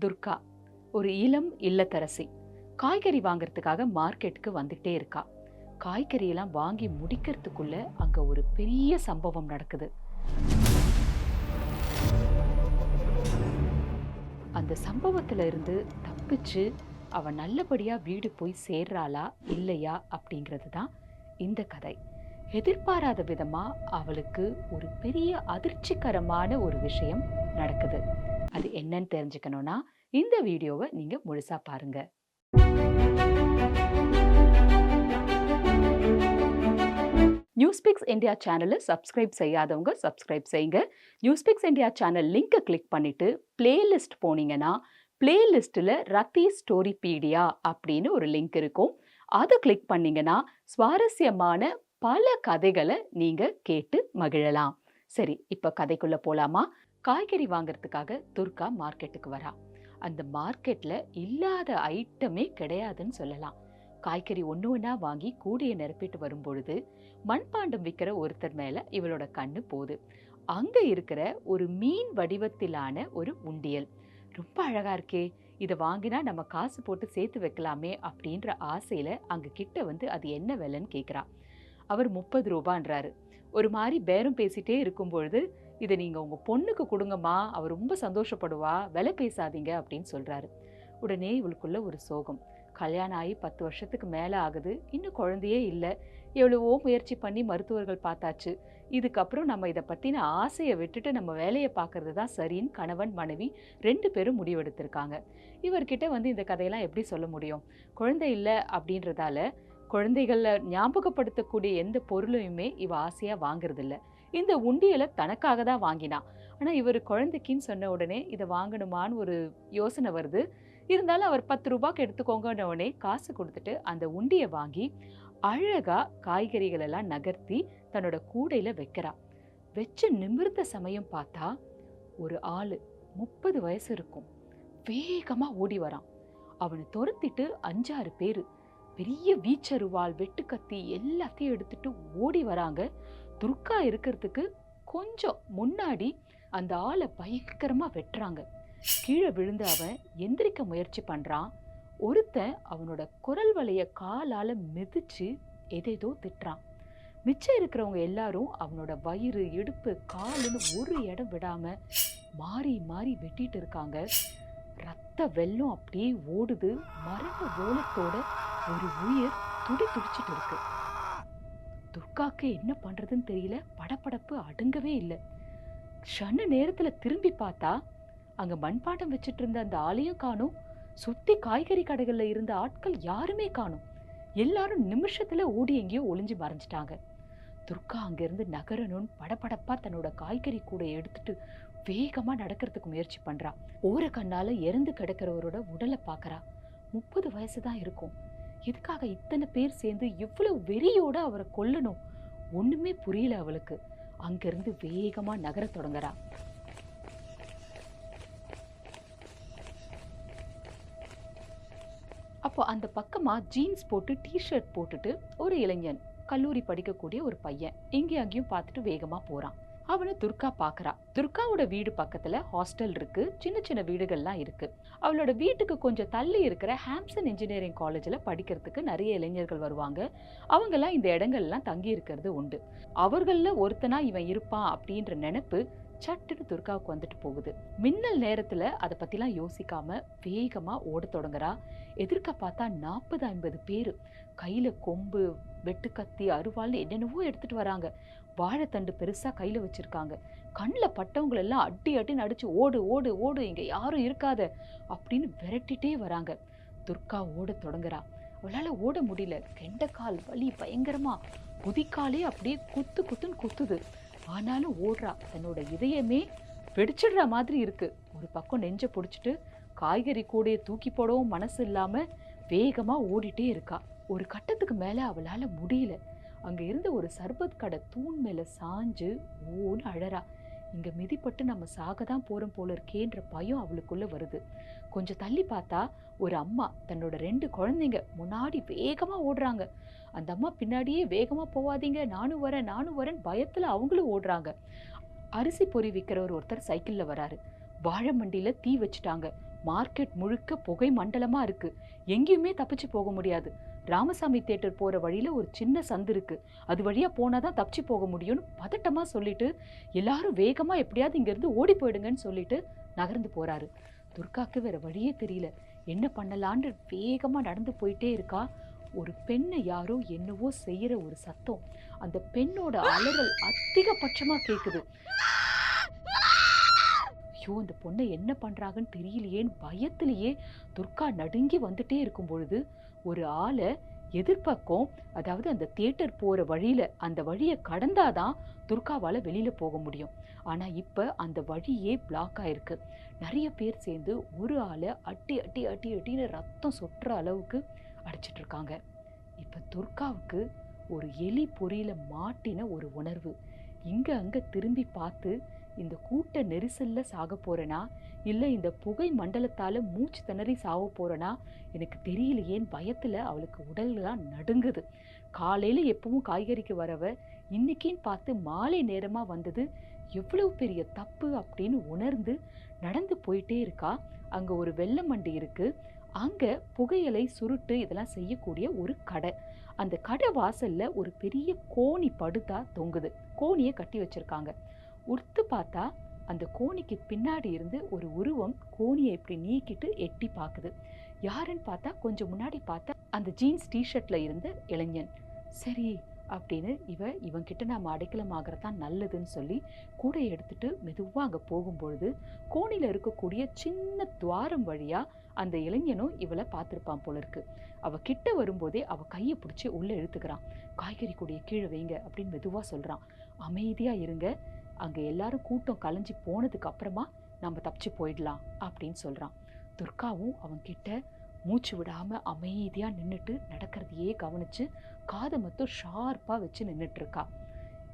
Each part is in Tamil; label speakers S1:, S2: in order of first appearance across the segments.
S1: துர்கா ஒரு இளம் இல்லத்தரசி. காய்கறி வாங்குறதுக்காக மார்க்கெட்டுக்கு வந்துட்டே இருக்கா. காய்கறியெல்லாம் வாங்கி முடிக்கிறதுக்குள்ள அங்க ஒரு பெரிய சம்பவம் நடக்குது. அந்த சம்பவத்துல இருந்து தப்பிச்சு அவன் நல்லபடியா வீடு போய் சேர்றாளா இல்லையா அப்படிங்கிறது தான் இந்த கதை. எதிர்பாராத விதமா அவளுக்கு ஒரு பெரிய அதிர்ச்சிகரமான ஒரு விஷயம் நடக்குது. அது என்னன்னு தெரிஞ்சுக்கணும்னா இந்த வீடியோவை நீங்க முழுசா பாருங்க. நியூஸ்பிக்ஸ் இந்தியா சேனலை சப்ஸ்கிரைப் செய்யாதவங்க சப்ஸ்கிரைப் செய்யுங்க. நியூஸ்பிக்ஸ் இந்தியா சேனல் லிங்கை கிளிக் பண்ணிட்டு பிளேலிஸ்ட் போனீங்கன்னா பிளேலிஸ்ட்டில் ரத்தி ஸ்டோரி பீடியா அப்படின்னு ஒரு லிங்க் இருக்கும். அதை கிளிக் பண்ணிங்கன்னா சுவாரஸ்யமான பல கதைகளை நீங்கள் கேட்டு மகிழலாம். சரி இப்போ கதைக்குள்ள போகலாமா காய்கறி வாங்குறதுக்காக துர்கா மார்க்கெட்டுக்கு வரா. அந்த மார்க்கெட்டில் இல்லாத ஐட்டமே கிடையாதுன்னு சொல்லலாம். காய்கறி ஒன்று ஒன்றா வாங்கி கூடையை நிரப்பிட்டு வரும்பொழுது மண்பாண்டம் விற்கிற ஒருத்தர் மேலே இவளோட கண்ணு போகுது. அங்கே இருக்கிற ஒரு மீன் வடிவத்திலான ஒரு உண்டியல். ரொம்ப அழகாக இருக்கே இதை வாங்கினா நம்ம காசு போட்டு சேர்த்து வைக்கலாமே அப்படின்ற ஆசையில் அங்க கிட்ட வந்து அது என்ன விலைன்னு கேட்குறா அவர் முப்பது ரூபான்றாரு. ஒரு மாதிரி பேரம் பேசிட்டே இருக்கும் பொழுது இதை நீங்கள் உங்கள் பொண்ணுக்கு கொடுங்கம்மா அவர் ரொம்ப சந்தோஷப்படுவா விலை பேசாதீங்க அப்படின்னு சொல்கிறாரு உடனே இவளுக்குள்ள ஒரு சோகம். கல்யாணம் ஆகி பத்து வருஷத்துக்கு மேலே ஆகுது இன்னும் குழந்தையே இல்லை. எவ்வளவோ முயற்சி பண்ணி மருத்துவர்கள் பார்த்தாச்சு. இதுக்கப்புறம் நம்ம இதை பற்றின ஆசையை விட்டுட்டு நம்ம வேலையை பார்க்கறது தான் சரின்னு கணவன் மனைவி ரெண்டு பேரும் முடிவெடுத்திருக்காங்க. இவர்கிட்ட வந்து இந்த கதையெல்லாம் எப்படி சொல்ல முடியும்? குழந்தை இல்லை அப்படின்றதால குழந்தைகளை ஞாபகப்படுத்தக்கூடிய எந்த பொருளையுமே இவ ஆசையாக வாங்குறதில்ல. இந்த உண்டியலை தனக்காக தான் வாங்கினா. ஆனால் இவர் குழந்தைக்குன்னு சொன்ன உடனே இதை வாங்கணுமான்னு ஒரு யோசனை வருது. இருந்தாலும் அவர் பத்து ரூபாய்க்கு எடுத்துக்கோங்கன்ன உடனே காசு கொடுத்துட்டு அந்த உண்டியை வாங்கி அழகா காய்கறிகள் எல்லாம் நகர்த்தி தன்னோட கூடையில வைக்கிறா. வச்சு நிமிர்ந்த சமயம் பார்த்தா ஒரு ஆள் முப்பது வயசு இருக்கும். வேகமா ஓடி வரான். அவனை துரத்திட்டு அஞ்சாறு பேர் பெரிய வீச்சருவாள் வெட்டுக்கத்தி எல்லாத்தையும் எடுத்துட்டு ஓடி வராங்க. துர்கா இருக்கிறதுக்கு கொஞ்சம் முன்னாடி அந்த ஆளை பயங்கரமா வெட்டுறாங்க. கீழே விழுந்து அவன் எந்திரிக்க முயற்சி பண்றான். ஒருத்தன் அவனோட குரல் வலைய காலால மிதிச்சு எதேதோ திட்டுறான். மிச்சம் இருக்கிறவங்க எல்லாரும் அவனோட வயிறு இடுப்பு காலுன்னு ஒரு இடம் விடாம மாறி மாறி வெட்டிட்டு இருக்காங்க. ரத்த வெள்ளம் அப்படியே ஓடுது. மரண ஓலத்தோட ஒரு உயிர் துடி துடிச்சிட்டு இருக்கு. துர்காக்கு என்ன பண்றதுன்னு தெரியல. படபடப்பு அடங்கவே இல்லை. க்ஷண நேரத்துல திரும்பி பார்த்தா அங்க மண்பாட்டம் வச்சுட்டு இருந்த அந்த ஆளையும் காணும். சுத்தி காய்கறி கடைகள்ல இருந்த ஆட்கள் யாருமே காணும். எல்லாரும் நிமிஷத்துல ஓடி எங்கேயோ ஒளிஞ்சு மறைஞ்சிட்டாங்க. துர்கா அங்கிருந்து நகரணும்னு படபடப்பா தன்னோட காய்கறி கூட எடுத்துட்டு வேகமா நடக்கிறதுக்கு முயற்சி பண்றா. ஓர கண்ணால இறந்து கிடக்கிறவரோட உடலை பார்க்கறா முப்பது வயசு தான் இருக்கும். எதுக்காக இத்தனை பேர் சேர்ந்து இவ்வளோ வெறியோடு அவரை கொல்லணும்? ஒன்றுமே புரியல அவளுக்கு. அங்கேருந்து வேகமாக நகரத் தொடங்குறா. அப்போ அந்த பக்கமாக ஜீன்ஸ் போட்டு டிஷர்ட் போட்டுட்டு ஒரு இளைஞன் கல்லூரி படிக்கக்கூடிய ஒரு பையன் இங்கே அங்கேயும் பார்த்துட்டு வேகமாக போகிறான் அவனை துர்கா பார்க்கறா துர்காவோட வீடு பக்கத்துல ஹாஸ்டல் இருக்கு. சின்ன சின்ன வீடுகள்லாம் இருக்கு. அவளோட வீட்டுக்கு கொஞ்சம் தள்ளி இருக்கிற ஹாம்சன் இன்ஜினியரிங் காலேஜ்ல படிக்கிறதுக்கு நிறைய இளைஞர்கள் வருவாங்க. அவங்கெல்லாம் இந்த இடங்கள்லாம் தங்கி இருக்கிறது உண்டு. அவர்கள்ல ஒருத்தனா இவன் இருப்பான் அப்படின்ற நினைப்பு சட்டுன்னு துர்காவுக்கு வந்துட்டு போகுது. மின்னல் நேரத்துல அதை பத்திலாம் யோசிக்காம வேகமா ஓட தொடங்குறா. எதிர்க்க பார்த்தா நாற்பது ஐம்பது பேர். கையில கொம்பு வெட்டுக்கத்தி அருவாள்னு என்னென்னவோ எடுத்துட்டு வராங்க. வாழைத்தண்டு பெருசாக கையில் வச்சுருக்காங்க. கண்ணில் பட்டவங்களெல்லாம் அடி அடி நடிச்சு ஓடு ஓடு ஓடு இங்கே யாரும் இருக்காத அப்படின்னு விரட்டிட்டே வராங்க. துர்கா ஓட தொடங்குறா. அவளால் ஓட முடியல. கெண்டக்கால் வலி பயங்கரமாக குதிக்காலே அப்படியே குத்து குத்துன்னு குத்துது. ஆனாலும் ஓடுறா. தன்னோட இதயமே வெடிச்சிடுற மாதிரி இருக்குது ஒரு பக்கம் நெஞ்ச பிடிச்சிட்டு காய்கறி கூடையை தூக்கி போடவும் மனசு இல்லாமல் வேகமாக ஓடிட்டே இருக்கா. ஒரு கட்டத்துக்கு மேலே அவளால் முடியல. அங்கே இருந்த ஒரு சர்பத் கடை தூண் மேலே சாஞ்சு ஓன்னு அழறா. இங்கே மிதிப்பட்டு நம்ம சாக தான் போகிறோம் போல இருக்கேன்ற பயம் அவளுக்குள்ளே வருது. கொஞ்சம் தள்ளி பார்த்தா ஒரு அம்மா தன்னோட ரெண்டு குழந்தைங்க முன்னாடி வேகமாக ஓடுறாங்க. அந்த அம்மா பின்னாடியே வேகமாக போவாதீங்க நானும் வரேன் நானும் வரேன் பயத்தில் அவங்களும் ஓடுறாங்க. அரிசி பொறி விற்கிறவர் ஒருத்தர் சைக்கிளில் வராரு. வாழை மண்டியில் தீ வச்சுட்டாங்க. மார்க்கெட் முழுக்க புகை மண்டலமாக இருக்குது எங்கேயுமே தப்பிச்சு போக முடியாது. ராமசாமி தேட்டர் போற வழியில ஒரு சின்ன சந்து இருக்கு. அது வழியா போனாதான் தப்பிச்சு போக முடியும்னு பதட்டமா சொல்லிட்டு எல்லாரும் வேகமா எப்படியாவது இங்க இருந்து ஓடி போயிடுங்கன்னு சொல்லிட்டு நகர்ந்து போறாரு. துர்காக்கு வேற வழியே தெரியல. என்ன பண்ணலான்னு வேகமா நடந்து போயிட்டே இருக்கா. ஒரு பெண்ணை யாரோ என்னவோ செய்யற ஒரு சத்தம். அந்த பெண்ணோட அலறல் அதிகபட்சமா கேக்குது. ஐயோ அந்த பொண்ணை என்ன பண்றாங்கன்னு தெரியலையேன்னு பயத்திலேயே துர்கா நடுங்கி வந்துட்டே இருக்கும் பொழுது ஒரு ஆளை எதிர்பக்கம் அதாவது அந்த தியேட்டர் போகிற வழியில அந்த வழியை கடந்தாதான் துர்காவால வெளியில போக முடியும். ஆனா இப்ப அந்த வழியே பிளாக் ஆயிருக்கு. நிறைய பேர் சேர்ந்து ஒரு ஆளை அட்டி அட்டி அட்டி அட்டின்னு ரத்தம் சொட்டுற அளவுக்கு அடிச்சிட்டு இருக்காங்க இப்ப துர்காவுக்கு ஒரு எலி பொறியில் மாட்டின ஒரு உணர்வு. இங்க அங்க திரும்பி பார்த்து இந்த கூட்ட நெரிசல்ல சாக போறேனா? இல்ல இந்த புகை மண்டலத்தால மூச்சு திணறி சாக போறேனா? எனக்கு தெரியலையேன்னு பயத்துல அவளுக்கு உடல்லாம் நடுங்குது. காலையில எப்பவும் காய்கறிக்கு வரவ இன்றைக்கின்னு பார்த்து மாலை நேரமா வந்தது எவ்வளவு பெரிய தப்பு அப்படின்னு உணர்ந்து நடந்து போயிட்டே இருக்கா. அங்க ஒரு வெள்ளை மண்டி இருக்கு. அங்க புகையலை சுருட்டு இதெல்லாம் செய்யக்கூடிய ஒரு கடை. அந்த கடை வாசல்ல ஒரு பெரிய கோணி படுத்தா தொங்குது. கோணியை கட்டி வச்சிருக்காங்க. உடுத்து பார்த்தா அந்த கோணிக்கு பின்னாடி இருந்து ஒரு உருவம் கோணியை இப்படி நீக்கிட்டு எட்டி பார்க்குது. யாருன்னு பார்த்தா கொஞ்சம் முன்னாடி பார்த்தா அந்த ஜீன்ஸ் டிஷர்ட்ல இருந்த இளைஞன். சரி அப்படின்னு இவ இவங்கிட்ட நாம அடைக்கலம் ஆகிறதான் நல்லதுன்னு சொல்லி கூடையை எடுத்துட்டு மெதுவா அங்க போகும்பொழுது கோணில இருக்கக்கூடிய சின்ன துவாரம் வழியா அந்த இளைஞனும் இவளை பார்த்துருப்பான் போல இருக்கு. அவ கிட்ட வரும்போதே அவ கையை பிடிச்சி உள்ளே இழுத்துக்கிறான். காய்கறி கூடிய கீழே வைங்க அப்படின்னு மெதுவா சொல்றான். அமைதியா இருங்க. அங்கே எல்லாரும் கூட்டம் கலைஞ்சு போனதுக்கு அப்புறமா நம்ம தப்பிச்சு போயிடலாம் அப்படின்னு சொல்கிறான் துர்காவும் அவன் கிட்ட மூச்சு விடாமல் அமைதியாக நின்றுட்டு நடக்கிறதையே கவனிச்சு காதை மட்டும் ஷார்ப்பாக வச்சு நின்றுட்டுருக்கா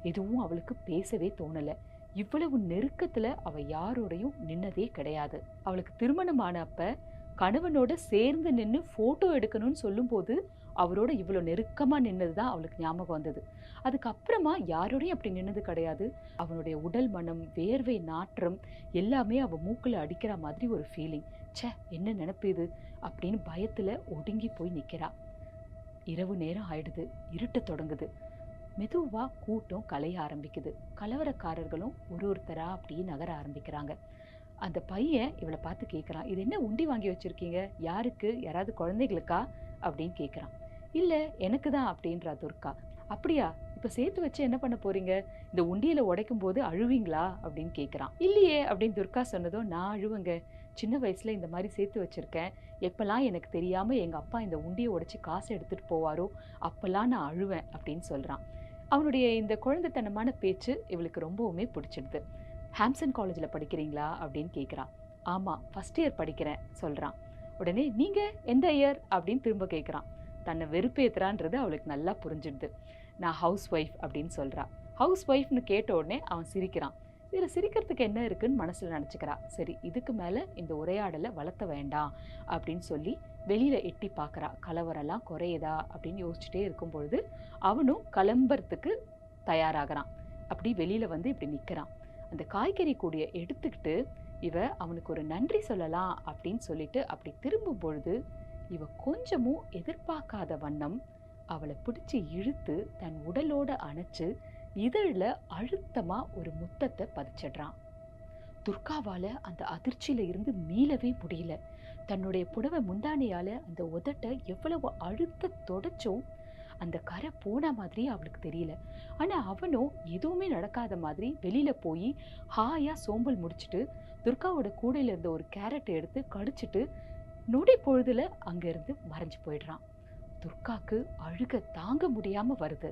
S1: எதுவும் அவளுக்கு பேசவே தோணலை. இவ்வளவு நெருக்கத்தில் அவள் யாரோடையும் நின்னதே கிடையாது. அவளுக்கு திருமணமான அப்ப கணவனோட சேர்ந்து நின்று ஃபோட்டோ எடுக்கணும்னு சொல்லும்போது அவரோட இவ்வளோ நெருக்கமாக நின்னது தான் அவளுக்கு ஞாபகம் வந்தது. அதுக்கப்புறமா யாரோடையும் அப்படி நின்னது கிடையாது. அவனுடைய உடல் மனம் வேர்வை நாற்றம் எல்லாமே அவள் மூக்கில் அடிக்கிற மாதிரி ஒரு ஃபீலிங் ச்சே என்ன நினப்பு இது? அப்படின்னு பயத்தில் ஒடுங்கி போய் நிற்கிறா இரவு நேரம் ஆயிடுது. இருட்ட தொடங்குது. மெதுவாக கூட்டம் கலைய ஆரம்பிக்குது. கலவரக்காரர்களும் ஒரு ஒருத்தராக அப்படியே நகர ஆரம்பிக்கிறாங்க. அந்த பையன் இவளை பார்த்து கேட்குறான் இது என்ன உண்டி வாங்கி வச்சிருக்கீங்க? யாருக்கு? யாராவது குழந்தைகளுக்கா? அப்படின்னு கேட்குறான் இல்லை எனக்கு தான் அப்படின்றா துர்கா. அப்படியா? இப்போ சேர்த்து வச்சு என்ன பண்ண போறீங்க? இந்த உண்டியல உடைக்கும் போது அழுவீங்களா? அப்படின்னு கேட்குறான் இல்லையே அப்படின்னு துர்கா சொன்னதும் நான் அழுவங்க. சின்ன வயசுல இந்த மாதிரி சேர்த்து வச்சிருக்கேன். எப்பெல்லாம் எனக்கு தெரியாம எங்க அப்பா இந்த உண்டியை உடைச்சி காசு எடுத்துட்டு போவாரோ அப்பெல்லாம் நான் அழுவேன் அப்படின்னு சொல்றான். அவனுடைய இந்த குழந்தைத்தனமான பேச்சு இவளுக்கு ரொம்பவுமே பிடிச்சிடுது. ஹாம்சன் காலேஜில் படிக்கிறீங்களா? அப்படின்னு கேட்குறான் ஆமாம் ஃபஸ்ட் இயர் படிக்கிறேன் சொல்கிறான் உடனே நீங்கள் எந்த இயர் அப்படின்னு திரும்ப கேட்குறான் தன்னை வெறுப்பேத்துறான்றது அவளுக்கு நல்லா புரிஞ்சிடுது. நான் ஹவுஸ் ஒய்ஃப் அப்படின்னு சொல்கிறா ஹவுஸ் ஒய்ஃப்னு கேட்ட உடனே அவன் சிரிக்கிறான். இதில் சிரிக்கிறதுக்கு என்ன இருக்குன்னு மனசில் நினச்சிக்கிறா. சரி இதுக்கு மேலே இந்த உரையாடலை வளர்த்த வேண்டாம் அப்படின்னு சொல்லி வெளியில் எட்டி பார்க்குறா கலவரெல்லாம் குறையுதா அப்படின்னு யோசிச்சுட்டே இருக்கும் பொழுது அவனும் கிளம்புறதுக்கு தயாராகிறான். அப்படி வெளியில் வந்து இப்படி நிற்கிறான் அந்த காய்கறி கூடிய எடுத்துக்கிட்டு இவ அவனுக்கு ஒரு நன்றி சொல்லலாம் அப்படின்னு சொல்லிட்டு அப்படி திரும்பும் பொழுது இவ கொஞ்சமும் எதிர்பார்க்காத வண்ணம் அவளை பிடிச்சு இழுத்து தன் உடலோட அணைச்சு இதழில் அழுத்தமா ஒரு முத்தத்தை பதிச்சிடுறான். துர்காவால அந்த அதிர்ச்சியில இருந்து மீளவே முடியல. தன்னுடைய புடவை முந்தானையால் அந்த உதட்டை எவ்வளவு அழுத்த தொடச்சும் அந்த கரை போன மாதிரி அவளுக்கு தெரியல. ஆனால் அவனும் எதுவுமே நடக்காத மாதிரி வெளியில் போய் ஹாயாக சோம்பல் முடிச்சிட்டு துர்காவோட கூடையில் இருந்த ஒரு கேரட்டை எடுத்து கடிச்சிட்டு நொடி பொழுதுல அங்க இருந்து மறைஞ்சு போயிடுறான். துர்காக்கு அழுக தாங்க முடியாம வருது.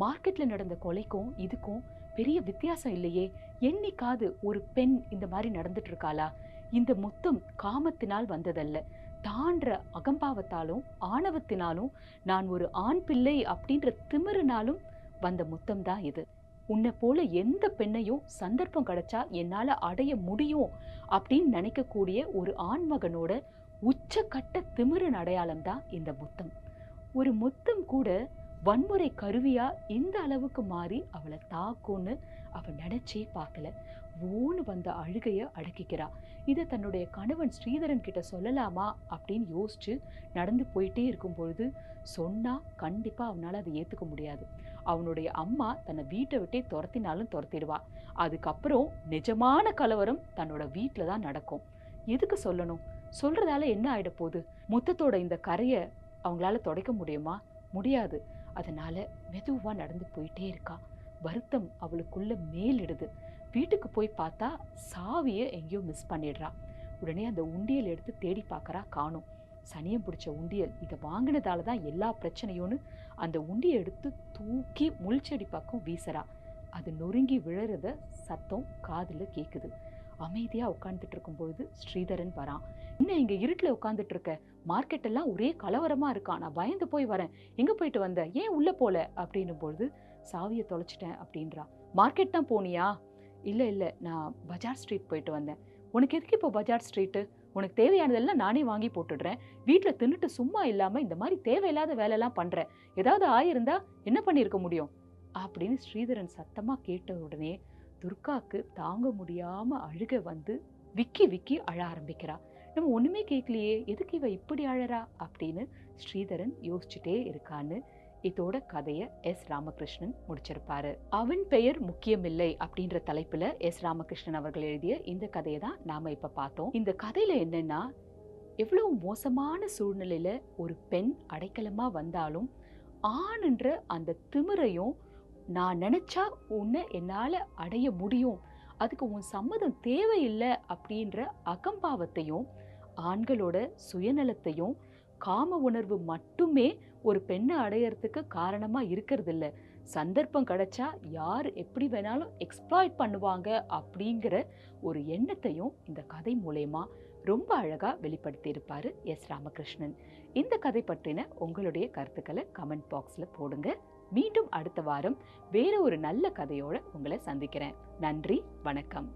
S1: மார்க்கெட்ல நடந்த கொலைக்கும் இதுக்கும் பெரிய வித்தியாசம் இல்லையே. என்னைக்காவது ஒரு பெண் இந்த மாதிரி நடந்துட்டு இருக்காளா? இந்த முத்தம் காமத்தினால் வந்ததல்ல. தான்ற அகம்பாவத்தாலும் ஆணவத்தினாலும் நான் ஒரு ஆண் பிள்ளை அப்படின்ற திமிருனாலும் வந்த முத்தம் தான் இது. உன்னை போல எந்த பெண்ணையும் சந்தர்ப்பம் கிடைச்சா என்னால அடைய முடியும் அப்படின்னு நினைக்கக்கூடிய ஒரு ஆண்மகனோட உச்சக்கட்ட திமிரின் அடையாளம் தான் இந்த முத்தம். ஒரு முத்தம் கூட வன்முறை கருவியா இந்த அளவுக்கு மாறி அவளை தாக்கும்னு அவள் நினைச்சே பார்க்கல. ஓன்னு வந்த அழுகைய அடக்கிக்கிறா. இதை தன்னுடைய கணவன் ஸ்ரீதரன் கிட்ட சொல்லலாமா அப்படின்னு யோசிச்சு நடந்து போயிட்டே இருக்கும் பொழுது சொன்னா கண்டிப்பா அவனால் அதை ஏற்றுக்க முடியாது. அவனுடைய அம்மா தன்னை வீட்டை விட்டே துரத்தினாலும் துரத்திடுவா. அதுக்கப்புறம் நிஜமான கலவரம் தன்னோட வீட்டில் தான் நடக்கும். எதுக்கு சொல்லணும்? சொல்றதால என்ன ஆயிட போகுது? முத்தத்தோட இந்த கரையை அவங்களால துடைக்க முடியுமா? முடியாது. அதனால மெதுவாக நடந்து போயிட்டே இருக்கா. வருத்தம் அவளுக்குள்ள மேலிடுது. வீட்டுக்கு போய் பார்த்தா சாவியை எங்கேயோ மிஸ் பண்ணிடுறா. உடனே அந்த உண்டியல் எடுத்து தேடி பார்க்கறா காணும். சனியம் பிடிச்ச உண்டியல் இதை வாங்கினதால தான் எல்லா பிரச்சனையும்னு அந்த உண்டியை எடுத்து தூக்கி முள்செடி பக்கம் வீசுறா. அது நொறுங்கி விழறத சத்தம் காதில் கேட்குது அமைதியாக உட்காந்துட்டு இருக்கும்பொழுது ஸ்ரீதரன் வரான். என்ன இங்கே இருட்டில் உட்காந்துட்டு இருக்க மார்க்கெட் எல்லாம் ஒரே கலவரமாக இருக்கான் நான் பயந்து போய் வரேன். எங்கே போயிட்டு வந்த? ஏன் உள்ளே போல? அப்படின்னும் பொழுது சாவியை தொலைச்சிட்டேன் அப்படின்றா. மார்க்கெட் தான் போனியா? இல்லை இல்லை. நான் பஜார் ஸ்ட்ரீட் போயிட்டு வந்தேன். உனக்கு எதுக்கு இப்போ பஜார் ஸ்ட்ரீட்டு? உனக்கு தேவையானதெல்லாம் நானே வாங்கி போட்டுடுறேன். வீட்டில் தின்னுட்டு சும்மா இல்லாமல் இந்த மாதிரி தேவையில்லாத வேலைலாம் பண்ணுறேன் ஏதாவது ஆயிருந்தா என்ன பண்ணியிருக்க முடியும்? அப்படின்னு ஸ்ரீதரன் சத்தமாக கேட்ட உடனே துர்காக்கு தாங்க முடியாம அழுக வந்து விக்கி விக்கி அழ ஆரம்பிக்கிறா. நம்ம ஒண்ணுமே கேட்கலையே எதுக்கு இவ இப்படி அழறா? அப்படின்னு ஸ்ரீதரன் யோசிச்சுட்டே இருக்கான்னு இதோட கதைய எஸ் ராமகிருஷ்ணன் முடிச்சிருப்பாரு. அவன் பெயர் முக்கியமில்லை அப்படின்ற தலைப்புல எஸ் ராமகிருஷ்ணன் அவர்கள் எழுதிய இந்த கதையை தான் நாம இப்ப பார்த்தோம். இந்த கதையில என்னன்னா எவ்வளவு மோசமான சூழ்நிலையில ஒரு பெண் அடைக்கலமா வந்தாலும் ஆணுன்ற அந்த திமிரையும் நான் நினச்சா உன்னை என்னால் அடைய முடியும். அதுக்கு உன் சம்மதம் தேவையில்லை அப்படின்ற அகம்பாவத்தையும் ஆண்களோட சுயநலத்தையும் காம உணர்வு மட்டுமே ஒரு பெண்ணை அடையறதுக்கு காரணமாக இருக்கிறதில்ல. சந்தர்ப்பம் கிடைச்சா யார் எப்படி வேணாலும் எக்ஸ்ப்ளாய்ட் பண்ணுவாங்க அப்படிங்கிற ஒரு எண்ணத்தையும் இந்த கதை மூலயமா ரொம்ப அழகாக வெளிப்படுத்தியிருப்பார் எஸ் ராமகிருஷ்ணன். இந்த கதை பற்றின உங்களுடைய கருத்துக்களை கமெண்ட் பாக்ஸில் போடுங்க. மீண்டும் அடுத்த வாரம் வேற ஒரு நல்ல கதையோட உங்களை சந்திக்கிறேன். நன்றி வணக்கம்.